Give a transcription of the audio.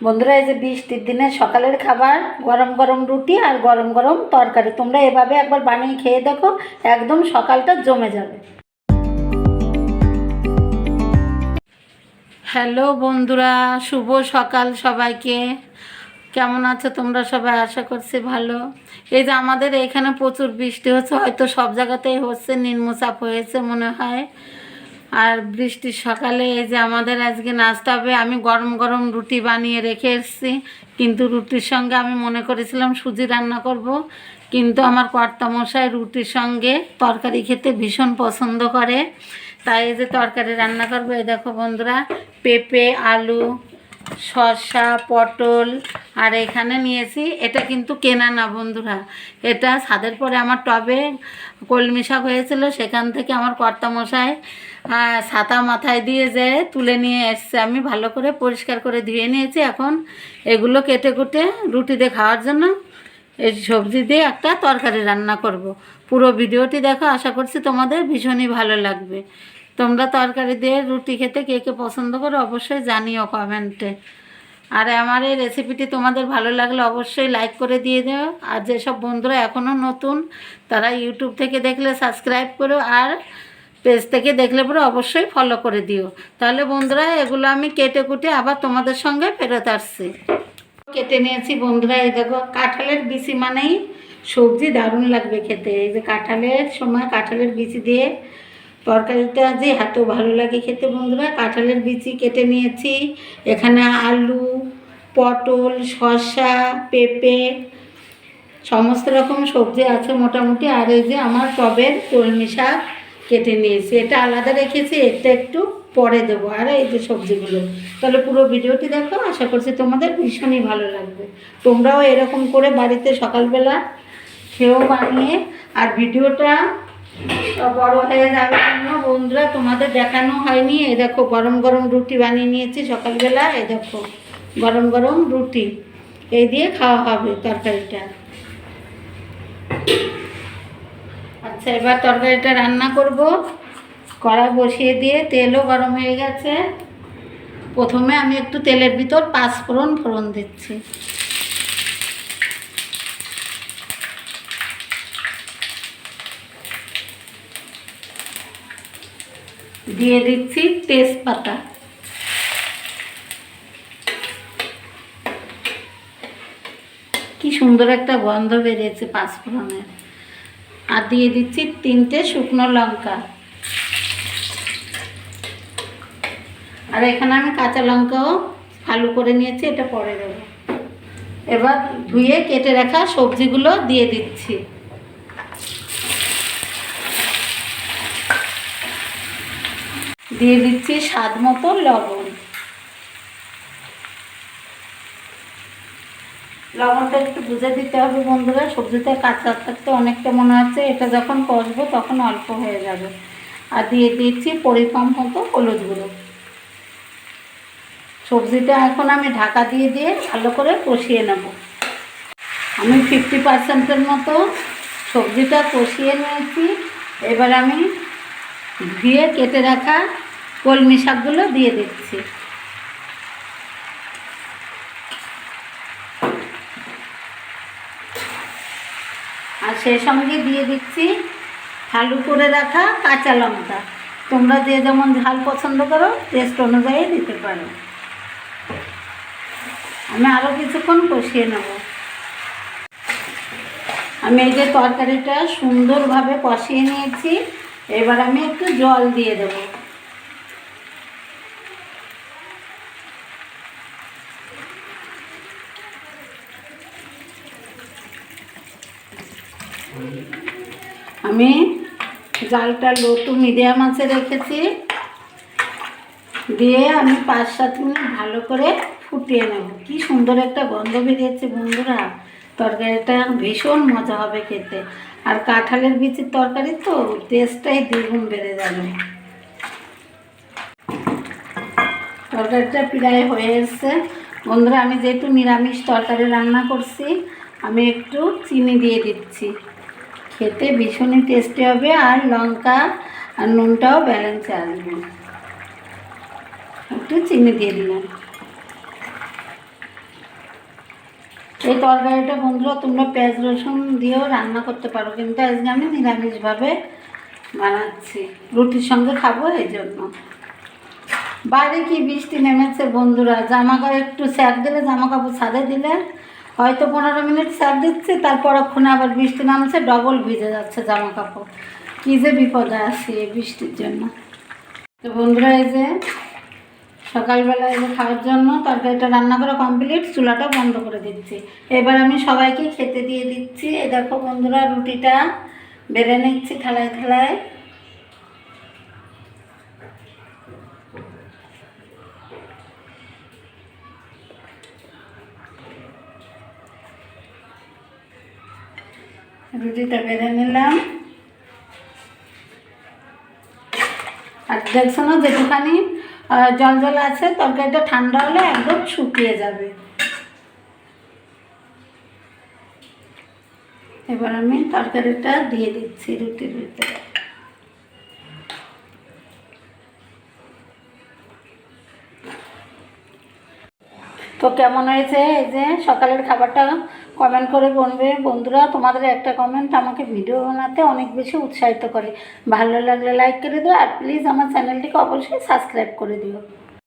বন্ধুরা, এই যে বৃষ্টির দিনে সকালের খাবার, গরম গরম রুটি আর গরম গরম তরকারি। তোমরা এভাবে একবার বানিয়ে খেয়ে দেখো, একদম সকালটা জমে যাবে। হ্যালো বন্ধুরা, শুভ সকাল সবাইকে। কেমন আছো তোমরা সবাই? আশা করছি ভালো। এই যে আমাদের এখানে প্রচুর বৃষ্টি হচ্ছে, হয়তো সব জায়গাতেই হচ্ছে, নিম্নচাপ হয়েছে মনে হয়। আর বৃষ্টির সকালে এই যে আমাদের আজকে নাস্তা হবে, আমি গরম গরম রুটি বানিয়ে রেখে এসেছি। কিন্তু রুটির সঙ্গে আমি মনে করেছিলাম সুজি রান্না করব, কিন্তু আমার কর্তামশাই রুটির সঙ্গে তরকারি খেতে ভীষণ পছন্দ করে। তাই এই যে তরকারি রান্না করব, এই দেখো বন্ধুরা, পেঁপে, আলু শসা পটল আর এখানে নিয়েছি এটা কিন্তু কেনা না বন্ধুরা। এটা ছাদের পরে আমার টবে কলমি শাক হয়েছিল সেখান থেকে আমার কর্তামশাই আহ, ছাতা মাথায় দিয়ে যে তুলে নিয়ে এসছে। আমি ভালো করে পরিষ্কার করে ধুয়ে নিয়েছি এখন। এগুলো কেটে কুটে রুটি দিয়ে খাওয়ার জন্য এই সবজি দিয়ে একটা তরকারি রান্না করব। পুরো ভিডিওটি দেখো আশা করছি তোমাদের ভীষণই ভালো লাগবে। তোমরা তরকারি দিয়ে রুটি খেতে কে কে পছন্দ করো অবশ্যই জানিও কমেন্টে। আর আমার এই রেসিপিটি তোমাদের ভালো লাগলে অবশ্যই লাইক করে দিয়ে দিও। আর যেসব বন্ধুরা এখনও নতুন, তারা ইউটিউব থেকে দেখলে সাবস্ক্রাইব করো আর পেজ থেকে দেখলে পরে অবশ্যই ফলো করে দিও। তাহলে বন্ধুরা, এগুলো আমি কেটে কুটে আবার তোমাদের সঙ্গে ফেরত আসছি। কেটে নিয়েছি বন্ধুরা, এই দেখো, কাঁঠালের বিচি মানেই সবজি দারুণ লাগবে খেতে। এই যে কাঁঠালের সময় কাঁঠালের বিচি দিয়ে তরকারিটা যে এত ভালো লাগে খেতে বন্ধুরা, কাঁঠালের বিচি কেটে নিয়েছি। এখানে আলু, পটল, শসা, পেঁপে, সমস্ত রকম সবজি আছে মোটামুটি। আর এই যে আমার টবের কলমি শাক কেটে নিয়েছি। এটা আলাদা রেখেছি, এটা একটু পরে দেবো। আর এই যে সবজিগুলো, তাহলে পুরো ভিডিওটি দেখো, আশা করছি তোমাদের ভীষণই ভালো লাগবে। তোমরাও এরকম করে বাড়িতে সকালবেলা খেয়েও বানিয়ে, আর ভিডিওটা বড় হয়ে যাবে জন্য বন্ধুরা তোমাদের দেখানো হয়নি। এই দেখো, গরম গরম রুটি বানিয়ে নিয়েছি সকালবেলা। এই দেখো, গরম গরম রুটি। এই দিয়ে খাওয়া হবে তরকারিটা। আচ্ছা এবার তরকারিটা রান্না করব। কড়াই বসিয়ে দিয়ে তেলও গরম হয়ে গেছে। প্রথমে আমি একটু তেলের ভিতর পাঁচ ফোড়ন ফোড়ন দিচ্ছি। দিয়ে দিচ্ছি তেজপাতা। কি সুন্দর একটা গন্ধ বেরিয়েছে পাঁচফোড়নের আর দিয়ে দিচ্ছি তিনটে শুকনো লঙ্কা। আর এখানে আমি কাঁচা লঙ্কাও আলু করে নিয়েছি, এটা পরে দেবো। এবার ধুয়ে কেটে রাখা সবজিগুলো দিয়ে দিচ্ছি। দিয়ে দিচ্ছি স্বাদ মতো লবণ। লবণটা একটু বুঝে দিতে হবে বন্ধুরা, সবজিতে কাঁচা থাকতে অনেকটা মনে হচ্ছে, এটা যখন কষবো তখন অল্প হয়ে যাবে। আর দিয়ে দিচ্ছি পরিমাণ মতো হলুদ গুঁড়ো। সবজিটা এখন আমি ঢাকা দিয়ে দিয়ে ভালো করে কষিয়ে নেব। আমি ফিফটি পার্সেন্টের মতো সবজিটা কষিয়ে নিয়েছি। এবার আমি ধুয়ে কেটে রাখা কলমি শাকগুলো দিয়ে দিচ্ছি। আর সেই সঙ্গে দিয়ে দিচ্ছি আলু করে রাখা কাঁচা লঙ্কা। তোমরা যে যেমন ঝাল পছন্দ করো টেস্ট অনুযায়ী দিতে পারো। আমি আরও কিছুক্ষণ কষিয়ে নেব। আমি এই যে তরকারিটা সুন্দরভাবে কষিয়ে নিয়েছি। এবার আমি একটু জল দিয়ে দেব। আমি জালটা লো টু মিডিয়াম আছে রেখেছি। দিয়ে আমি পাঁচ সাত মিনিট ভালো করে ফুটিয়ে নেব। কি সুন্দর একটা গন্ধ বেরিয়েছে বন্ধুরা। তরকারিটা ভীষণ মজা হবে খেতে। আর কাঁঠালের বিচির তরকারি তো টেস্টটাই দ্বিগুণ বেড়ে যাবে। তরকারিটা প্রায় হয়ে এসছে। বন্ধুরা, আমি যেহেতু নিরামিষ তরকারি রান্না করছি, আমি একটু চিনি দিয়ে দিচ্ছি। খেতে ভীষণই টেস্টি হবে আর লঙ্কা আর নুনটাও ব্যালেন্সে আসবে। একটু চিনি দিয়ে দিলাম। এই তরকারিটা বন্ধুরা তোমরা পেঁয়াজ রসুন দিয়েও রান্না করতে পারো, কিন্তু আজকে আমি নিরামিষভাবে বানাচ্ছি। রুটির সঙ্গে খাব এই জন্য। বাইরে কি বৃষ্টি নেমেছে বন্ধুরা? জামা কাপড় একটু স্যার দিলে জামা কাপড় ছাদে দিলে হয়তো পনেরো মিনিট স্যার দিচ্ছে, তারপর ওখানে আবার বৃষ্টি নামছে, ডবল ভিজে যাচ্ছে জামা কাপড় কী যে বিপদে আসি এই বৃষ্টির জন্য। তো বন্ধুরা, এই যে সকালবেলা এই যে খাওয়ার জন্য তরকারিটা রান্না করা কমপ্লিট চুলাটা বন্ধ করে দিচ্ছি। এবার আমি সবাইকে খেতে দিয়ে দিচ্ছি। এ দেখো বন্ধুরা, রুটিটা বেড়ে নিচ্ছি থালায় থালায়। রুটিটা নিলাম। আর দেখছ না, যেটুখানি জল জল আছে, তরকারিটা ঠান্ডা হলে একদম শুকিয়ে যাবে। এবার আমি তরকারিটা দিয়ে দিচ্ছি রুটির ভিতরে তো কেমন হয়েছে? এই যে সকালের খাবারটা কমেন্ট করে বলবে, বন্ধুরা, তোমাদের একটা কমেন্ট আমাকে ভিডিও বানাতে অনেক বেশি উৎসাহিত করে। ভালো লাগলে লাইক করে দিও আর প্লিজ আমার চ্যানেলটিকে অবশ্যই সাবস্ক্রাইব করে দিও।